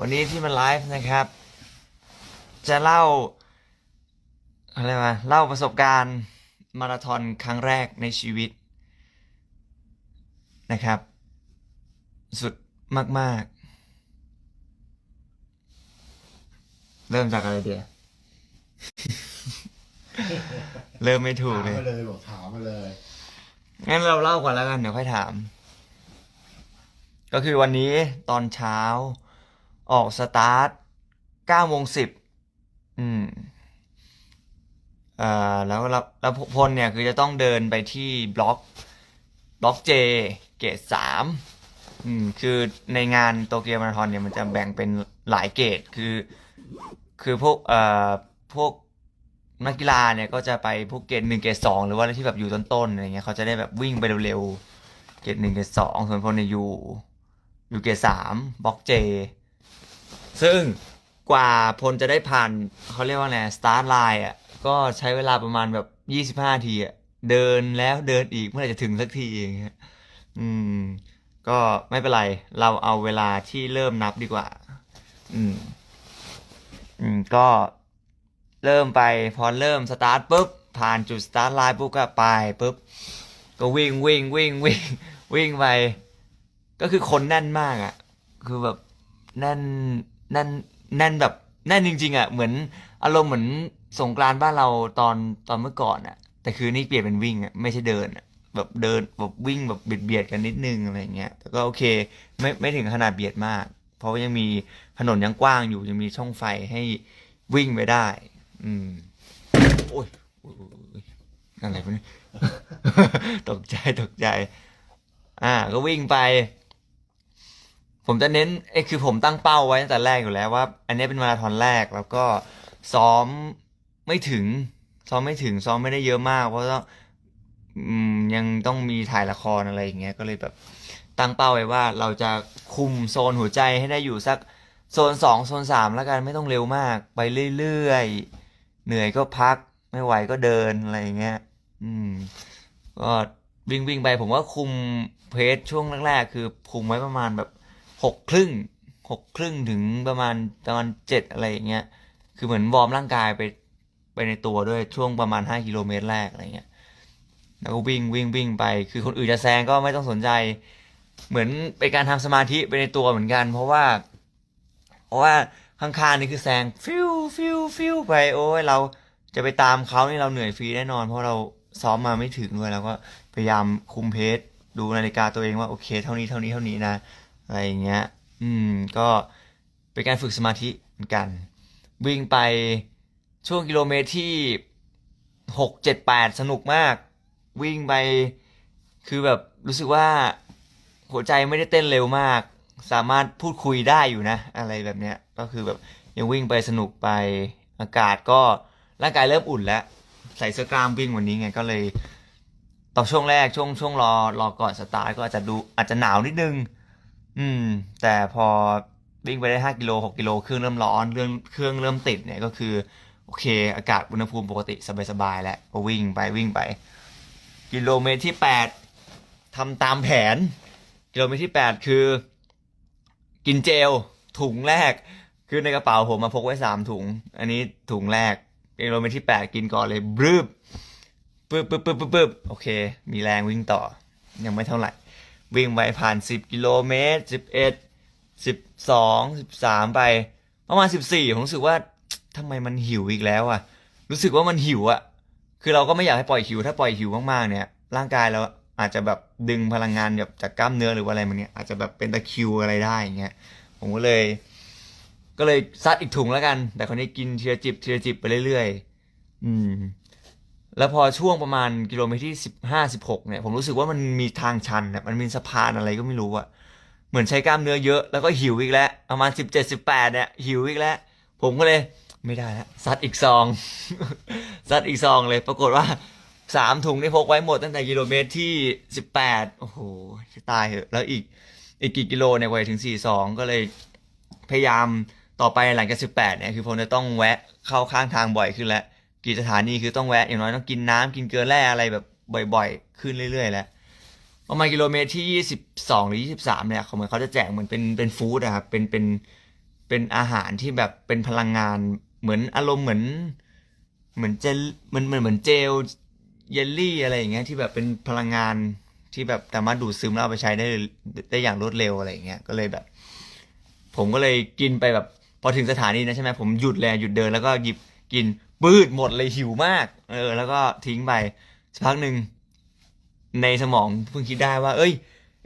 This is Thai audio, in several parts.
วันนี้ที่มาไลฟ์นะครับ จะเล่าอะไรมาเล่าประสบการณ์มาราธอนครั้งแรกในชีวิตนะครับ สุดมาก ๆ เริ่มจากอะไรเดียเริ่มไม่ถูกถามเลยมาเลยบอกถามมาเลยงั้นเราเล่าก่อนแล้วกันเดี๋ยวค่อยถาม ก็คือวันนี้ตอนเช้า ออกสตาร์ทเก้าโมงสิบอืมเอ่อแล้วแล้วแล้วพลเนี่ยคือจะต้องเดินไปที่บล็อกบล็อกเจเกตสามอืมคือในงานโตเกียวมาราธอนเนี่ยมันจะแบ่งเป็นหลายเกตคือ คือพวกเอ่อพวกนักกีฬาเนี่ยก็จะไปพวกเกรดหนึ่งเกรดสองหรือว่าอะไรที่แบบอยู่ต้นๆอะไรเงี้ยเขาจะได้แบบวิ่งไปเร็วๆเกรดหนึ่งเกรดสองส่วนพลเนี่ยอยู่อยู่เกรดสามบล็อกเจ ซึ่งกว่าพลจะได้ผ่านเขาเรียกว่าไงสตาร์ทไลน์อะก็ใช้เวลาประมาณแบบยี่สิบห้าทีอะเดินแล้วเดินอีกเมื่อไหร่จะถึงสักทีอย่างเงี้ยอืม ก็ไม่เป็นไร เราเอาเวลาที่เริ่มนับดีกว่า อืม อืม ก็เริ่มไปพอเริ่มสตาร์ทปุ๊บผ่านจุดสตาร์ทไลน์ปุ๊บก็ไปปุ๊บก็วิ่งวิ่งวิ่งวิ่งวิ่งไปก็คือคนแน่นมากอะ่ะ คือแบบแน่น แน่นแน่นแบบแน่นจริงๆอะ่ะเหมือนอารมณ์เหมือนสงกรานต์บ้านเราตอนตอนเมื่อก่อนอะ่ะ แต่คือนี่เปลี่ยนเป็นวิ่งอะ่ะไม่ใช่เดินอะแบบเดินแบบวิ่งแบบเบียดเบียดกันนิดนึงอะไรเงี้ยแต่ก็โอเคไม่ไม่ถึงขนาดเบียดมาก เพราะว่ายังมีถนนยังกว้างอยู่ยังมีช่องไฟให้วิ่งไปได้ อืมโอ้ยโอ้ยโอ้ยโอ้ยอะไรวะเนี่ยตกใจตกใจ อ่า ก็วิ่งไป ผมจะเน้นเอ้คือผมตั้งเป้าไว้ตั้งแต่แรกอยู่แล้วว่า อันนี้เป็นมาราธอนแรกแล้วก็ซ้อมไม่ถึง ซ้อมไม่ถึงซ้อมไม่ได้เยอะมาก เพราะต้องยังต้องมีถ่ายละครอะไรอย่างเงี้ยก็เลยแบบตั้งเป้าไว้ว่าเราจะคุมโซนหัวใจให้ได้อยู่สักโซนสองโซนสามแล้วกันไม่ต้องเร็วมาก ไปเรื่อยๆ เหนื่อยก็พักไม่ไหวก็เดินอะไรอย่างเงี้ยอืมก็วิ่งวิ่งไปผมว่าคุมเพจช่วงแรกๆคือคุมไว้ประมาณแบบ หกครึ่งหกครึ่งถึงประมาณประมาณเจ็ดอะไรอย่างเงี้ยคือเหมือนวอร์มร่างกายไปไปในตัวด้วยช่วงประมาณห้ากิโลเมตรแรกอะไรเงี้ยแล้วก็วิ่งวิ่งวิ่งไป คือคนอื่นจะแซงก็ไม่ต้องสนใจ เหมือนเป็นการทำสมาธิไปในตัวเหมือนกัน เพราะว่า เพราะว่าข้างๆนี่คือแซงฟิวฟิวฟิวไปโอ้ยเราจะไปตามเขานี่เราเหนื่อยฟรีแน่นอน เพราะเราซ้อมมาไม่ถึงเลยเราก็พยายามคุมเพจดูนาฬิกาตัวเองว่าโอเค เท่านี้เท่านี้เท่านี้นะ อะไรอย่างเงี้ย อืม ก็เป็นการฝึกสมาธิเหมือนกัน วิ่งไปช่วงกิโลเมตรที่หกเจ็ดแปดสนุกมาก วิ่งไปคือแบบรู้สึกว่าหัวใจไม่ได้เต้นเร็วมาก สามารถพูดคุยได้อยู่นะ อะไรแบบเนี้ยก็คือแบบยังวิ่งไปสนุกไปอากาศก็ร่างกายเริ่มอุ่นแล้ว ใส่เสื้อกล้ามวิ่งวันนี้ไงก็เลยตอนช่วงแรกช่วงช่วงรอรอก่อนสตาร์ทก็อาจจะดูอาจจะหนาวนิดนึง อืม แต่พอวิ่งไปได้ห้ากิโลหกกิโลเครื่องเริ่มร้อนเรื่องเครื่องเริ่มติดเนี่ยก็คือ โอเค อากาศอุณหภูมิปกติสบายๆแล้วก็วิ่งไปวิ่งไป กิโลเมตรที่แปดทำตามแผน กิโลเมตรที่แปดคือ กินเจลถุงแรก คือในกระเป๋าผมมาพกไว้สามถุง อันนี้ถุงแรกกิโลเมตรที่แปดกินก่อนเลยบรึบปึ๊บปึ๊บปึ๊บปึ๊บปึ๊บโอเค มีแรงวิ่งต่อ ยังไม่เท่าไหร่ วิ่งไปผ่านสิบกิโลเมตรสิบเอ็ดสิบสองสิบสามไป ประมาณสิบสี่ผมรู้สึกว่าทำไมมันหิวอีกแล้วอะรู้สึกว่ามันหิวอะคือเราก็ไม่อยากให้ปล่อยหิว ถ้าปล่อยหิวมากๆเนี่ย ร่างกายเราอาจจะแบบดึงพลังงานแบบจากกล้ามเนื้อหรือว่าอะไรมันเนี่ยอาจจะแบบเป็นตะคิวอะไรได้อย่างเงี้ย ผมก็เลย ก็เลยซัดอีกถุงแล้วกัน แต่คนนี้กินเทียจิบเทียจิบไปเรื่อยๆ อืม แล้วพอช่วงประมาณกิโลเมตรที่สิบห้าสิบหกเนี่ยผมรู้สึกว่ามันมีทางชันเนี่ยมันมีสะพานอะไรก็ไม่รู้อะเหมือนใช้กล้ามเนื้อเยอะแล้วก็หิวอีกแล้ว ประมาณสิบเจ็ดสิบแปดเนี่ยหิวอีกแล้ว ผมก็เลยไม่ได้แล้วซัดอีกซองซัดอีกซองเลย ปรากฏว่าสามถุงนี่พกไว้หมดตั้งแต่กิโลเมตรที่สิบแปดโอ้โหจะตายเหอะแล้วอีกอีกกี่กิโลเนี่ยกว่าจะถึงสี่สองก็เลยพยายามต่อไปหลังจากสิบแปดเนี่ยคือผมจะต้องแวะเข้าข้างทางบ่อยขึ้นแล้ว กี่สถานีคือต้องแวะอย่างน้อยต้องกินน้ำกินเกลือแร่อะไรแบบบ่อยๆ ขึ้นเรื่อยๆ แล้วประมาณกิโลเมตรที่ยี่สิบสองหรือยี่สิบสามเนี่ยเขาเหมือนเขาจะแจกเหมือนเป็นเป็นฟู้ดอะครับเป็นเป็นเป็นอาหารที่แบบเป็นพลังงานเหมือนอารมณ์เหมือน เหมือนเจลเหมือนเหมือนเหมือนเจลเยลลี่อะไรอย่างเงี้ยที่แบบเป็นพลังงานที่แบบสามารถดูดซึมแล้วเอาไปใช้ได้ได้อย่างรวดเร็วอะไรอย่างเงี้ยก็เลยแบบ ผมก็เลยกินไปแบบพอถึงสถานีนะใช่ไหมผมหยุดเลยหยุดเดินแล้วก็หยิบกิน ปืดหมดเลยหิวมาก เออ แล้วก็ทิ้งไปสักพักหนึ่งในสมองเพิ่งคิดได้ว่า เอ้ย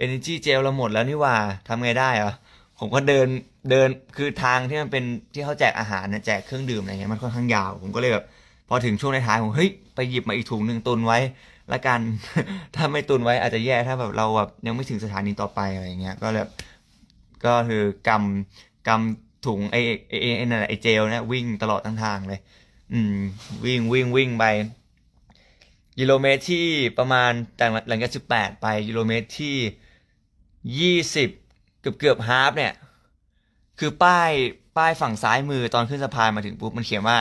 energy gel เราหมดแล้วนี่ว่าทำไงได้เหรอผมก็เดินเดินคือทางที่มันเป็นที่เขาแจกอาหารนะแจกเครื่องดื่มอะไรเงี้ยมันค่อนข้างยาว ผมก็เลยแบบพอถึงช่วงในท้ายผมเฮ้ยไปหยิบมาอีกถุงหนึ่งตุนไว้ละกัน ถ้าไม่ตุนไว้อาจจะแย่ถ้าแบบเราแบบยังไม่ถึงสถานีต่อไปอะไรเงี้ยก็แบบก็คือกำกำถุงไอไอไอนั่นแหละไอเจลนี่ยวิ่งตลอดทั้งทางเลย อืม วิ่งวิ่งวิ่งไปกิโลเมตรที่ประมาณแต่หลังจากสิบแปดไปกิโลเมตรที่ยี่สิบเกือบเกือบฮาฟเนี่ย คือป้ายป้ายฝั่งซ้ายมือตอนขึ้นสะพานมาถึงปุ๊บมันเขียนว่า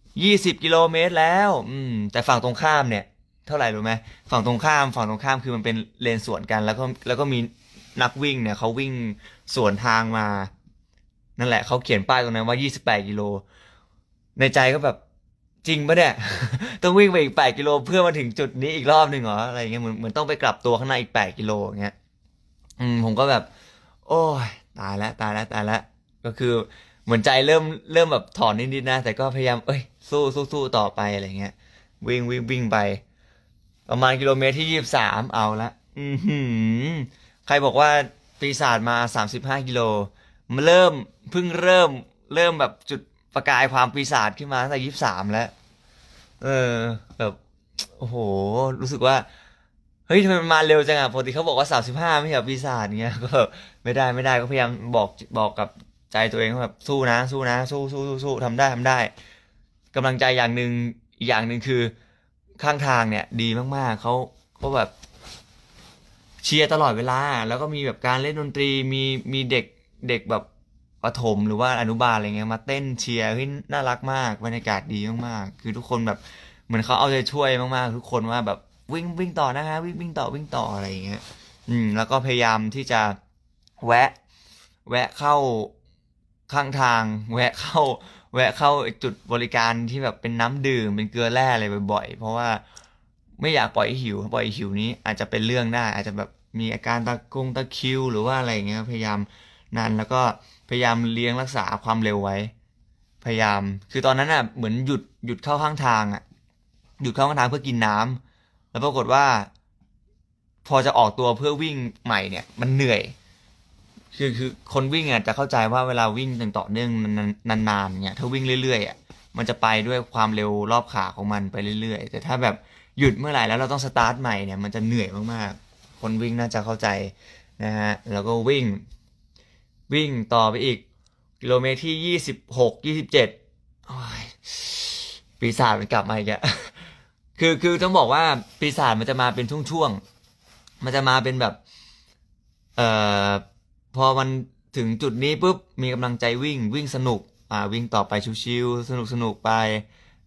20กิโลเมตรแล้ว อืม แต่ฝั่งตรงข้ามเนี่ย เท่าไหร่รู้ไหมฝั่งตรงข้าม ฝั่งตรงข้ามคือมันเป็นเลนสวนกันแล้วก็แล้วก็มีนักวิ่งเนี่ยเขาวิ่งสวนทางมา นั่นแหละเขาเขียนป้ายตรงนั้นว่า 28 กิโล ในใจก็แบบจริงปะเนี่ย ต้องวิ่งไปอีก 8 กิโลเพื่อมาถึงจุดนี้อีกรอบหนึ่งเหรออะไรเงี้ยเหมือนเหมือนต้องไปกลับตัวข้างในอีก 8 กิโลอย่างเงี้ยอืมผมก็แบบ โอ้ยตายแล้วตายแล้วตายแล้วก็คือเหมือนใจเริ่มเริ่มแบบถอนนิดๆนะ แต่ก็พยายามเอ้ยสู้สู้สู้ต่อไปอะไรเงี้ยวิ่งวิ่งวิ่งไป ประมาณกิโลเมตรที่ยี่สามเอาละอือหือใครบอกว่าปีศาจมาสามสิบห้ากิโลมันเริ่มเพิ่งเริ่มเริ่มแบบจุด ประกายความปีศาจขึ้นมาตั้งแต่ยี่สิบสามแล้ว เออ แบบโอ้โห รู้สึกว่า เฮ้ยทำไมมันมาเร็วจังอะปกติเขาบอกว่าสามสิบห้าไม่ใช่ปีศาจเงี้ย ก็ไม่ได้ไม่ได้ก็พยายามบอกบอกกับใจตัวเองว่าแบบสู้นะ สู้นะ สู้สู้สู้สู้ทำได้ทำได้กำลังใจอย่างหนึ่งอีกอย่างหนึ่งคือข้างทางเนี่ย ดีมากๆเขาเขาแบบเชียร์ตลอดเวลา แล้วก็มีแบบการเล่นดนตรีมีมีเด็กเด็กแบบ ประถมหรือว่าอนุบาลอะไรเงี้ยมาเต้นเชียร์เฮ้ยน่ารักมากบรรยากาศดีมากๆคือทุกคนแบบเหมือนเขาเอาใจช่วยมากๆ ทุกคนว่าแบบวิ่งวิ่งต่อนะฮะวิ่งวิ่งต่อวิ่งต่ออะไรอย่างเงี้ยอืมแล้วก็พยายามที่จะแวะ แวะเข้าข้างทาง แวะเข้า แวะเข้าจุดบริการที่แบบเป็นน้ำดื่มเป็นเกลือแร่อะไรบ่อยๆ เพราะว่าไม่อยากปล่อยหิวปล่อยหิวนี้อาจจะเป็นเรื่องได้ อาจจะแบบมีอาการตะกงตะคิวหรือว่าอะไรเงี้ยพยายามนั้นแล้วก็ พยายามเลี้ยงรักษาความเร็วไว้ พยายาม คือตอนนั้นอะเหมือนหยุดหยุดเข้าข้างทางอะ หยุดเข้าข้างทางเพื่อกินน้ำแล้วปรากฏว่า พอจะออกตัวเพื่อวิ่งใหม่เนี่ย มันเหนื่อย คือคือคนวิ่งอะจะเข้าใจว่าเวลาวิ่งต่อเนื่องนานๆเนี่ยถ้าวิ่งเรื่อยๆอะมันจะไปด้วยความเร็วรอบขาของมันไปเรื่อยๆ แต่ถ้าแบบหยุดเมื่อไหร่แล้วเราต้องสตาร์ทใหม่เนี่ยมันจะเหนื่อยมากๆ คนวิ่งน่าจะเข้าใจนะฮะ แล้วก็วิ่ง วิ่งต่อไปอีก กิโลเมตรที่ยี่สิบหกยี่สิบเจ็ดปีศาจมันกลับมาอีกอะคือคือต้องบอกว่าปีศาจมันจะมาเป็นช่วงๆ มันจะมาเป็นแบบ เอ่อพอมันถึงจุดนี้ปุ๊บมีกำลังใจวิ่งวิ่งสนุกอ่าวิ่งต่อไปชิวๆสนุกสนุกไป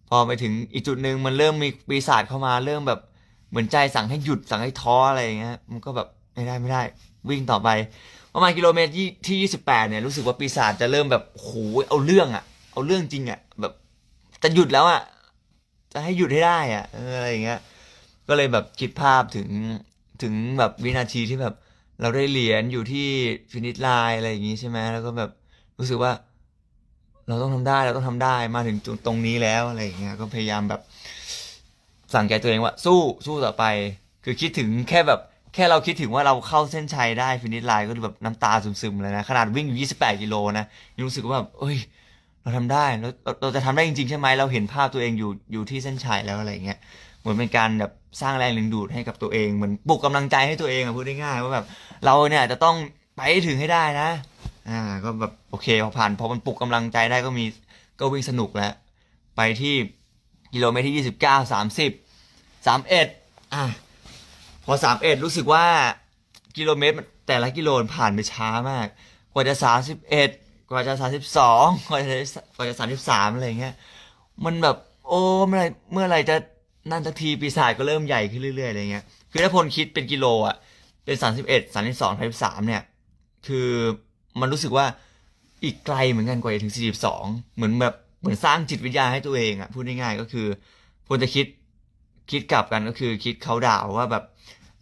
พอไปถึงอีกจุดหนึ่งมันเริ่มมีปีศาจเข้ามาเริ่มแบบเหมือนใจสั่งให้หยุดสั่งให้ท้ออะไรอย่างเงี้ยมันก็แบบไม่ได้ไม่ได้ วิ่งต่อไป ประมาณกิโลเมตรที่ที่ยี่สิบแปดเนี่ยรู้สึกว่าปีศาจจะเริ่มแบบโหเอาเรื่องอะเอาเรื่องจริงอะแบบจะหยุดแล้วอะจะให้หยุดให้ได้อะอะไรอย่างเงี้ยก็เลยแบบคิดภาพถึงถึงแบบวินาทีที่แบบ เราได้เหรียญอยู่ที่ฟินิชไลน์อะไรอย่างงี้ใช่ไหมแล้วก็แบบรู้สึกว่า เราต้องทำได้เราต้องทำได้มาถึงจุดตรงนี้แล้วอะไรอย่างเงี้ยก็พยายามแบบสั่งใจตัวเองว่าสู้สู้ต่อไป คือคิดถึงแค่แบบ แค่เราคิดถึงว่าเราเข้าเส้นชัยได้ฟินิชไลน์ก็แบบน้ำตาซึมๆเลยนะ ขนาดวิ่งอยู่ 28 กิโลนะยังรู้สึกว่าแบบเอ้ย เราทำได้เราเราเราจะทำได้จริงๆ ใช่ไหมเราเห็นภาพตัวเองอยู่อยู่ที่เส้นชัยแล้วอะไรเงี้ยเหมือนเป็นการแบบสร้างแรงดึงดูดให้กับตัวเองเหมือนปลุกกำลังใจให้ตัวเองอะพูดง่ายๆว่าแบบเราเนี่ยจะต้องไปให้ถึงให้ได้นะ อ่า ก็แบบโอเคพอผ่านพอมันปลุกกำลังใจได้ก็มีก็วิ่งสนุกแล้ว ไปที่กิโลเมตรที่ยี่สิบเก้าสามสิบสามเอ็ดอะ พอสามเอ็ดรู้สึกว่ากิโลเมตรมันแต่ละกิโลนผ่านไปช้ามาก กว่าจะสามสิบเอ็ดกว่าจะสามสิบสองกว่าจะกว่าจะสามสิบสามอะไรเงี้ยมันแบบโอ้เมื่อไรเมื่อไรจะนั่นสักทีปีศาจก็เริ่มใหญ่ขึ้นเรื่อยๆอะไรเงี้ยคือถ้าพลคิดเป็นกิโลอะเป็นสามสิบเอ็ดสามสิบสองสามสิบสามเนี่ยคือมันรู้สึกว่าอีกไกลเหมือนกันกว่าจะถึง42เหมือนแบบเหมือนสร้างจิตวิทยาให้ตัวเองอะพูดง่ายๆก็คือพลจะคิด คิดกลับกันก็คือคิดเขาดาวว่าแบบ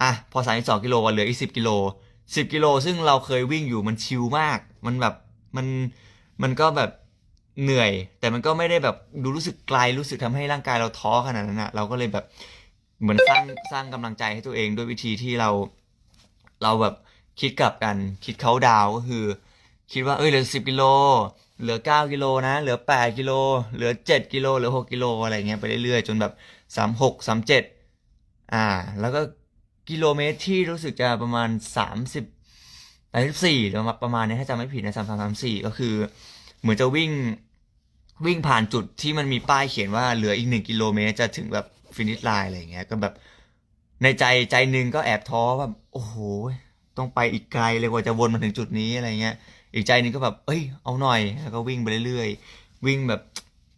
อะพอ32กิโลเหลืออีก10กิโล10กิโลซึ่งเราเคยวิ่งอยู่มันชิลมาก มันแบบมันมันก็แบบเหนื่อย แต่มันก็ไม่ได้แบบดูรู้สึกไกลรู้สึกทำให้ร่างกายเราท้อขนาดนั้นอะเราก็เลยแบบเหมือนสร้างสร้างกำลังใจให้ตัวเองด้วยวิธีที่เรา เราแบบคิดกลับกัน คิดเขาดาวก็คือ คิดว่าเอ้ยเหลือสิบกิโล เหลือเก้ากิโลนะ เหลือแปดกิโล เหลือเจ็ดกิโล เหลือหกกิโล อะไรเงี้ยไปเรื่อยๆ จนแบบสามหกสามเจ็ดอ่า แล้วก็กิโลเมตรที่รู้สึกจะประมาณสามสิบสามสิบสี่หรือประมาณนี้ถ้าจำไม่ผิดนะสามสามสามสี่ก็คือ เหมือนจะวิ่งวิ่งผ่านจุดที่มันมีป้ายเขียนว่าเหลืออีกหนึ่งกิโลเมตรจะถึงแบบฟินิชไลน์อะไรเงี้ย ก็แบบในใจใจหนึ่งก็แอบท้อแบบโอ้โห ต้องไปอีกไกลเลยกว่าจะวนมาถึงจุดนี้อะไรเงี้ย อีกใจนึงก็แบบ เอ้ย เอาหน่อย แล้วก็วิ่งไปเรื่อยๆ วิ่งแบบ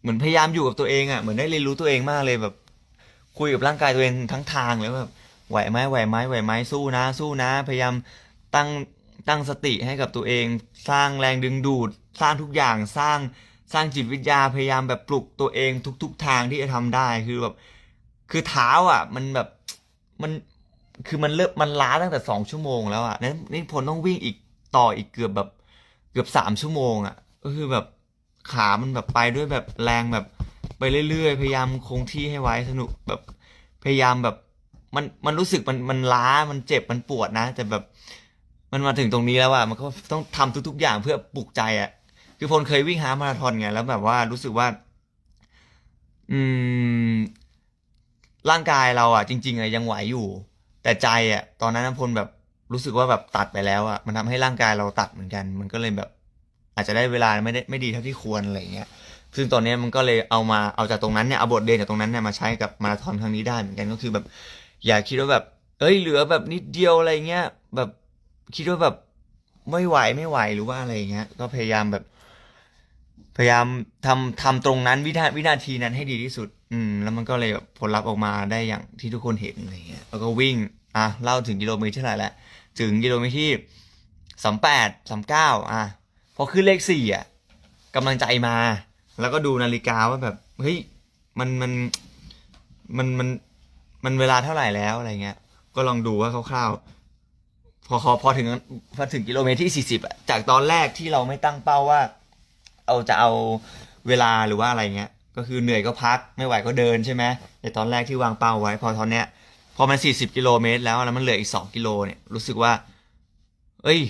เหมือนพยายามอยู่กับตัวเองอะ เหมือนได้เรียนรู้ตัวเองมากเลยแบบ คุยกับร่างกายตัวเองทั้งทางเลยว่าแบบ ไหวไหมไหวไหมไหวไหมสู้นะ สู้นะ พยายามตั้ง ตั้งสติให้กับตัวเอง สร้างแรงดึงดูด สร้างทุกอย่าง สร้าง สร้างจิตวิทยา พยายามแบบปลุกตัวเองทุก ๆ ทางที่จะทำได้ คือแบบ คือเท้าอะ มันแบบ มัน คือมันเริ่มมันล้าตั้งแต่สองชั่วโมงแล้วอะนั้นนี่พลต้องวิ่งอีกต่ออีกเกือบแบบ เกือบสามชั่วโมงอะก็คือแบบขามันแบบไปด้วยแบบแรงแบบไปเรื่อยๆ พยายามคงที่ให้ไว้สนุกแบบพยายามแบบมันมันรู้สึกมันมันล้ามันเจ็บมันปวดนะ แต่แบบมันมาถึงตรงนี้แล้วอะมันก็ต้องทำทุก ๆ อย่างเพื่อปลุกใจอะคือพลเคยวิ่งฮามาราธอนไงแล้วแบบว่ารู้สึกว่า อืม ร่างกายเราอะจริง ๆอะยังไหวอยู่ แต่ใจอะตอนนั้นพลแบบ รู้สึกว่าแบบตัดไปแล้วอะมันทำให้ร่างกายเราตัดเหมือนกัน มันก็เลยแบบ อาจจะได้เวลาไม่ได้ไม่ดีเท่าที่ควรอะไรเงี้ยซึ่งตอนเนี้ยมันก็เลยเอามาเอาจากตรงนั้นเนี่ยเอาบทเรียนจากตรงนั้นเนี่ยมาใช้กับมาราธอนครั้งนี้ได้เหมือนกันก็คือแบบ อย่าคิดว่าแบบ เอ้ยเหลือแบบนิดเดียวอะไรเงี้ยแบบคิดว่าแบบไม่ไหวไม่ไหวหรือว่าอะไรเงี้ย ก็พยายามแบบ พยายามทำทำตรงนั้นวินาวินาทีนั้นให้ดีที่สุด อืม แล้วมันก็เลยแบบผลลัพธ์ออกมาได้อย่างที่ทุกคนเห็นอะไรเงี้ยแล้วก็วิ่งอะเล่าถึงกิโลเมตรเท่าไหร่แล้ว ถึงกิโลเมตรที่สามแปดสามเก้าอะพอขึ้นเลขสี่อะกำลังใจมา แล้วก็ดูนาฬิกาว่าแบบเฮ้ยมันมันมันมันมันเวลาเท่าไหร่แล้วอะไรเงี้ย ก็ลองดูว่าคร่าวๆพอพอพอถึงพอถึงกิโลเมตรที่สี่สิบอะจากตอนแรกที่เราไม่ตั้งเป้าว่า เอาจะเอาเวลาหรือว่าอะไรเงี้ย ก็คือเหนื่อยก็พักไม่ไหวก็เดินใช่ไหมแต่ตอนแรกที่วางเป้าไว้ พอตอนเนี้ย พอมันสี่สิบกิโลเมตรแล้วแล้วมันเหลืออีกสองกิโลเนี่ยรู้สึกว่า เอ้ย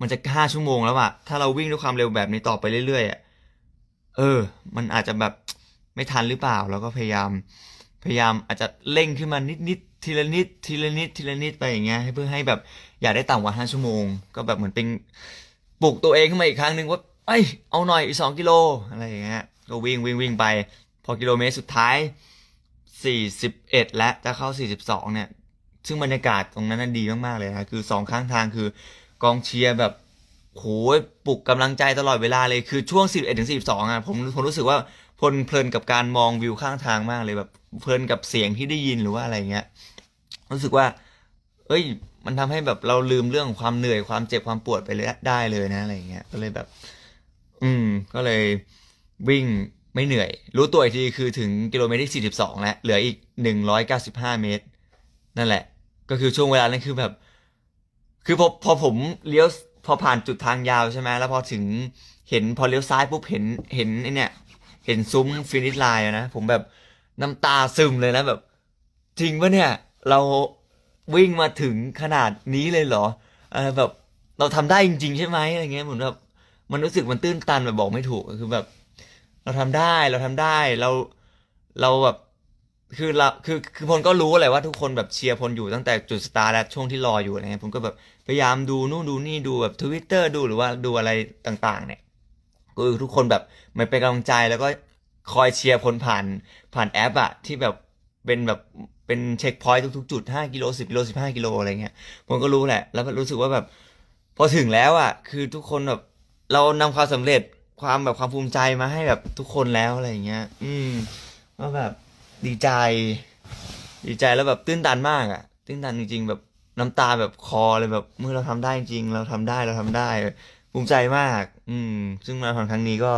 มันจะห้าชั่วโมงแล้วอะถ้าเราวิ่งด้วยความเร็วแบบนี้ต่อไปเรื่อยๆอะเออ มันอาจจะแบบไม่ทันหรือเปล่า แล้วก็พยายาม พยายามอาจจะเร่งขึ้นมานิดๆทีละนิด ทีละนิด ทีละนิดไปอย่างเงี้ยเพื่อให้แบบอยากได้ต่ำกว่าห้าชั่วโมง ก็แบบเหมือนเป็นปลุกตัวเองขึ้นมาอีกครั้งหนึ่งว่าเอ้ยเอาหน่อยอีกสองกิโลอะไรอย่างเงี้ยก็วิ่งวิ่งวิ่งไป พอกิโลเมตรสุดท้าย สี่สิบเอ็ดและจะเข้าสี่สิบสองเนี่ย ซึ่งบรรยากาศตรงนั้นนะดีมาก ๆ เลยนะคือสองข้างทางคือกองเชียร์แบบโหยปลุกกำลังใจตลอดเวลาเลยคือช่วง 11 ถึง42อะผมผมรู้สึกว่าพลเพลินกับการมองวิวข้างทางมากเลยแบบเพลินกับเสียงที่ได้ยินหรือว่าอะไรเงี้ยรู้สึกว่า เอ้ย มันทำให้แบบเราลืมเรื่องของความเหนื่อยความเจ็บความปวดไปเลยได้เลยนะอะไรเงี้ยก็เลยแบบ อืม ก็เลยวิ่ง ไม่เหนื่อย รู้ตัวอีกทีคือถึงกิโลเมตรที่ 42 แล้ว เหลืออีก 195 เมตร นั่นแหละ ก็คือช่วงเวลานั้นคือแบบ คือพอพอผมเลี้ยวพอผ่านจุดทางยาวใช่ไหมแล้วพอถึงเห็นพอเลี้ยวซ้ายปุ๊บเห็นเห็นไอเนี่ย เห็นซุ้มฟินิชไลน์นะผมแบบน้ำตาซึมเลยนะแบบ จริงปะเนี่ย เราวิ่งมาถึงขนาดนี้เลยเหรอเออแบบเราทำได้จริง ๆ ใช่ไหมอะไรเงี้ยเหมือนแบบมันรู้สึกมันตื้นตันแบบบอกไม่ถูกคือแบบ เราทำได้เราทำได้เราเราแบบคือเราคือคือพลก็รู้แหละว่าทุกคนแบบเชียร์พลอยู่ตั้งแต่จุดสตาร์ทและช่วงที่รออยู่อะไรเงี้ยผมก็แบบพยายามดูนู่นดูนี่ดูแบบทวิตเตอร์ดูหรือว่าดูอะไรต่าง ๆ เนี่ยก็คือทุกคนแบบมันเป็นกำลังใจแล้วก็คอยเชียร์พลผ่านผ่านแอปอะที่แบบเป็นแบบเป็นเช็คพอยต์ทุกๆจุด5กิโล10กิโล15กิโลอะไรเงี้ยผมก็รู้แหละ แล้วรู้สึกว่าแบบพอถึงแล้วอะคือทุกคนแบบเรานำความสำเร็จ ความแบบความภูมิใจมาให้แบบทุกคนแล้วอะไรอย่างเงี้ย อืมก็แบบดีใจ ดีใจแล้วแบบตื้นตันมากอะตื้นตันจริง ๆ แบบน้ำตาแบบคอเลยแบบเมื่อเราทำได้จริง เราทำได้เราทำได้ ภูมิใจมาก อืม ซึ่งมาราธอนครั้งนี้ก็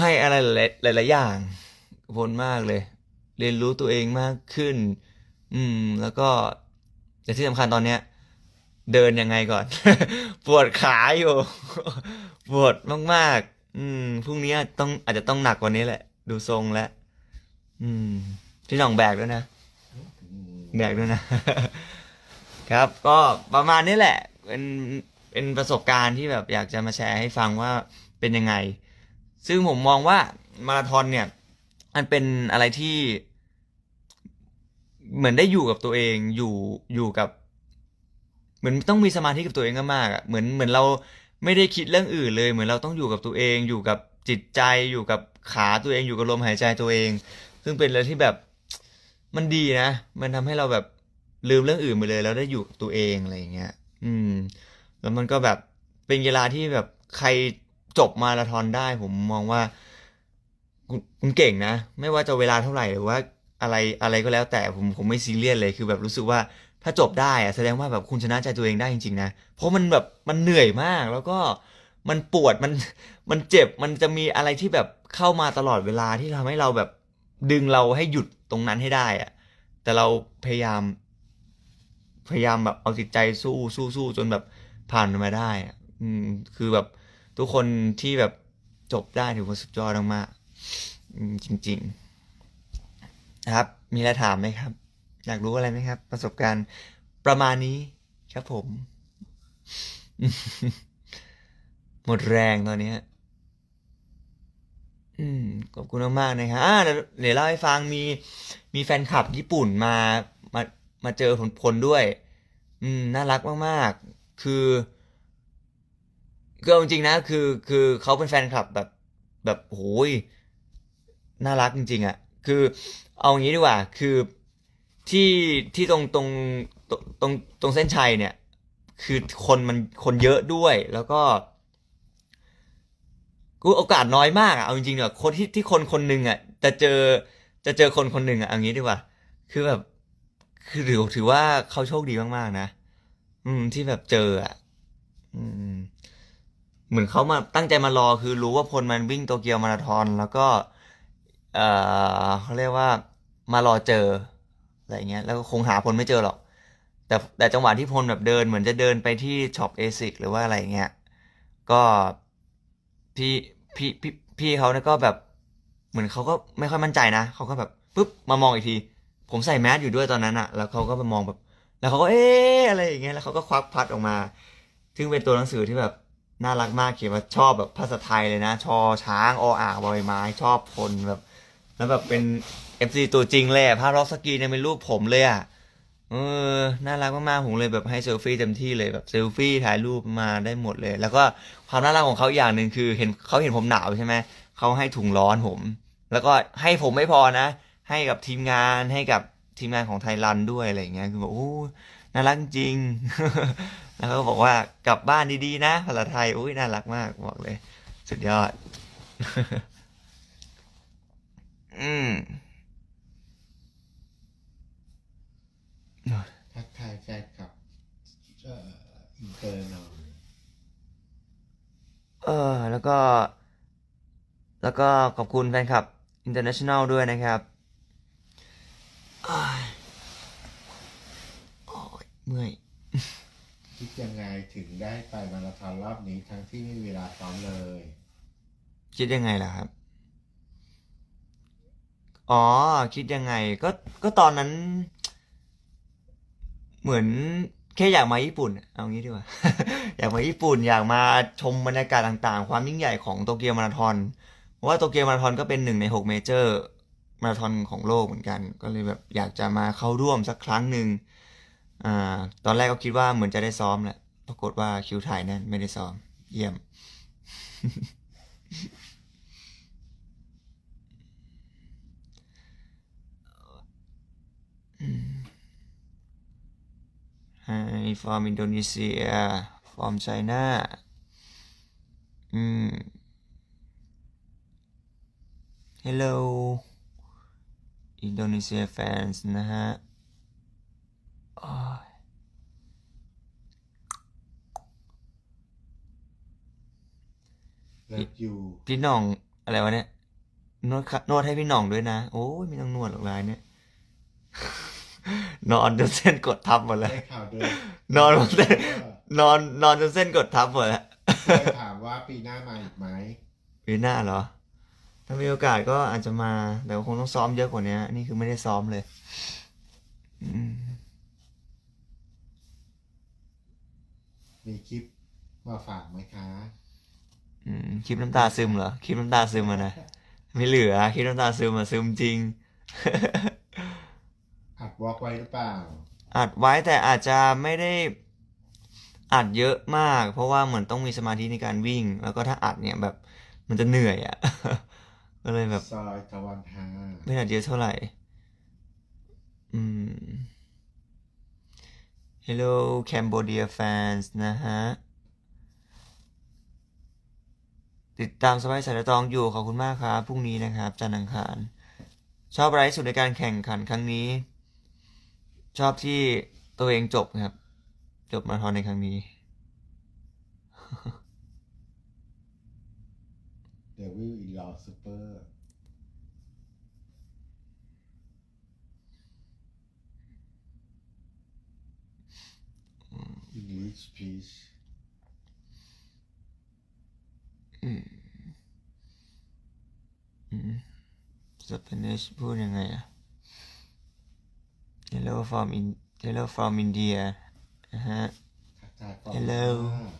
ให้อะไรหลายๆอย่างกับผลมากเลย เรียนรู้ตัวเองมากขึ้น อืม แล้วก็แต่ที่สำคัญตอนเนี้ย เดินยังไงก่อน ปวดขาอยู่ ปวดมากๆ อืมพรุ่งนี้ต้องอาจจะต้องหนักกว่านี้แหละ ดูทรงแล้วอืม พี่หน้องแบกด้วยนะ แบกด้วยนะ ครับ ก็ประมาณนี้แหละ เป็นเป็นประสบการณ์ที่แบบอยากจะมาแชร์ให้ฟังว่าเป็นยังไง ซึ่งผมมองว่ามาราธอนเนี่ย มันเป็นอะไรที่ เหมือนได้อยู่กับตัวเองอยู่อยู่กับ เหมือนต้องมีสมาธิกับตัวเองมากๆอะเหมือนเหมือนเราไม่ได้คิดเรื่องอื่นเลย เหมือนเราต้องอยู่กับตัวเองอยู่กับจิตใจอยู่กับขาตัวเองอยู่กับลมหายใจตัวเอง ซึ่งเป็นอะไรที่แบบมันดีนะ มันทำให้เราแบบลืมเรื่องอื่นไปเลย แล้วได้อยู่กับตัวเองอะไรอย่างเงี้ย อืม แล้วมันก็แบบเป็นกีฬาที่แบบใครจบมาราธอนได้ ผมมองว่าคุณเก่งนะ ไม่ว่าจะเวลาเท่าไหร่หรือว่าอะไรอะไรก็แล้วแต่ผมผมไม่ซีเรียสเลยคือแบบรู้สึกว่า ถ้าจบได้อะแสดงว่าแบบคุณชนะใจตัวเองได้จริงๆนะ เพราะมันแบบมันเหนื่อยมากแล้วก็มันปวดมันมันเจ็บมันจะมีอะไรที่แบบเข้ามาตลอดเวลาที่ทำให้เราแบบดึงเราให้หยุดตรงนั้นให้ได้อะแต่เราพยายาม พยายามแบบเอาจิตใจสู้สู้สู้จนแบบผ่านมันมาได้อะอืม คือแบบทุกคนที่แบบจบได้ถือว่าสุดยอดมากๆจริง ๆ นะครับ มีอะไรถามไหมครับ อยากรู้อะไรไหมครับ ประสบการณ์ประมาณนี้ครับผม หมดแรงตอนนี้อืมขอบคุณมากๆนะครับอ่าเดี๋ยวเล่าให้ฟังมีมีแฟนคลับญี่ปุ่นมามามาเจอผลพลด้วย อืม น่ารักมากๆ คือคือจริงๆนะคือ คือเขาเป็นแฟนคลับแบบ แบบโอ้ยน่ารักจริง ๆอะ คือ เอางี้ดีกว่า คือ ที่ที่ตรงตรงตรงตรงเส้นชัยเนี่ย คือคนมันคนเยอะด้วยแล้วก็กูโอกาสน้อยมากอะเอาจริงๆเนี่ยคนที่ที่คนคนหนึ่งอะจะเจอจะเจอคนคนหนึ่งอะเอางี้ดีกว่า คือแบบ คือถือถือว่าเขาโชคดีมากๆนะอืม ที่แบบเจออะอืม เหมือนเขามาตั้งใจมารอคือรู้ว่าพลมันวิ่งโตเกียวมาราธอนแล้วก็ เออเขาเรียกว่ามารอเจอ อะไรเงี้ยแล้วก็คงหาพลไม่เจอหรอก แต่แต่จังหวะที่พลแบบเดินเหมือนจะเดินไปที่ช็อปเอซิกหรือว่าอะไรเงี้ยก็พี่พี่พี่พี่เขาเนี่ยก็แบบเหมือนเขาก็ไม่ค่อยมั่นใจนะเขาก็แบบปุ๊บมามองอีกที ผมใส่แมสอยู่ด้วยตอนนั้นอะแล้วเขาก็มามองแบบ แล้วเขาก็เอ๊ะอะไรอย่างเงี้ยแล้วเขาก็ควักพัดออกมา ซึ่งเป็นตัวหนังสือที่แบบน่ารักมากเขียนว่าชอบแบบภาษาไทยเลยนะ ชอช้างออ่างบอยไม้ ชอบพลแบบ แล้วแบบเป็น FC ตัวจริงเลยอะภาพล็อกสกรีนยังเป็นรูปผมเลยอะเออน่ารักมากๆผมเลยแบบให้เซลฟี่เต็มที่เลยแบบเซลฟี่ถ่ายรูปมาได้หมดเลย แล้วก็ความน่ารักของเขาอย่างหนึ่งคือ เห็นเขาเห็นผมหนาวใช่ไหมเขาให้ถุงร้อนผม แล้วก็ให้ผมไม่พอนะ ให้กับทีมงานให้กับทีมงานของไทยรันด้วยอะไรอย่างเงี้ยคือแบบโอ้น่ารักจริง แล้วก็บอกว่ากลับบ้านดีๆนะภาษาไทยอุ้ยน่ารักมากบอกเลย สุดยอด อืมทักทายแฟนคลับเอ่ออินเตอร์หน่อยเออ แล้วก็ แล้วก็ขอบคุณแฟนคลับ international ด้วยนะครับอ้ายโอ้ยเมื่อย คิดยังไงถึงได้ไปมาราธอนรอบนี้ทั้งที่ไม่มีเวลาซ้อมเลย คิดยังไงล่ะครับ อ๋อ คิดยังไงก็ก็ตอนนั้น เหมือนแค่อยากมาญี่ปุ่น เอางี้ดีกว่า อยากมาญี่ปุ่น อยากมาชมบรรยากาศต่างๆ ความยิ่งใหญ่ของโตเกียวมาราธอนเพราะว่าโตเกียวมาราธอนก็เป็นหนึ่งในหกเมเจอร์มาราธอนของโลกเหมือนกัน ก็เลยแบบอยากจะมาเข้าร่วมสักครั้งหนึ่งอ่าตอนแรกก็คิดว่าเหมือนจะได้ซ้อมแหละ ปรากฏว่าคิวถ่ายแน่นไม่ได้ซ้อม เยี่ยม Hi from Indonesia from China อืม Hello Indonesia fans นะฮะโอ้ยเลิฟยูพี่หน่องอะไรวะเนี่ยนวดขะนวดให้พี่หน่องด้วยนะ โอ้ยไม่ต้องนวดหรอกลายเนี่ย นอนจนเส้นกดทับหมดแล้วได้ข่าวเดิมนอนจนเส้นนอนนอนจนเส้นกดทับหมดแล้วได้ถามว่าปีหน้ามาอีกไหมปีหน้าเหรอ ถ้ามีโอกาสก็อาจจะมา แต่ก็คงต้องซ้อมเยอะกว่านี้นี่คือไม่ได้ซ้อมเลยอืมมีคลิปมาฝากไหมคะอืมคลิปน้ำตาซึมเหรอคลิปน้ำตาซึมอะนะไม่เหลือคลิปน้ำตาซึมอะซึมจริง อัดวอล์กไว้หรือเปล่า อัดไว้แต่อาจจะไม่ได้อัดเยอะมาก เพราะว่าเหมือนต้องมีสมาธิในการวิ่ง แล้วก็ถ้าอัดเนี่ยแบบมันจะเหนื่อยอะก็เลยแบบ ซอยตะวันหาไม่อัดเยอะเท่าไหร่ อืม Hello Cambodia fans นะฮะ ติดตามสบายสายตองอยู่ขอบคุณมากครับ พรุ่งนี้นะครับ จันทร์อังคาร ชอบอะไรที่สุดในการแข่งขันครั้งนี้ ชอบที่ตัวเองจบครับ จบมาราธอนในครั้งนี้ เดวิลอินลอซูเปอร์อังกฤษพีชอืมอืม Spanish พูดยังไงอะ Hello from in Hello from India นะฮะทักทายก่อน Hello ว่า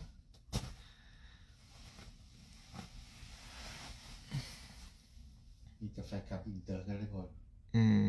มีกาแฟกับอินเตอร์กันทุกคนอืม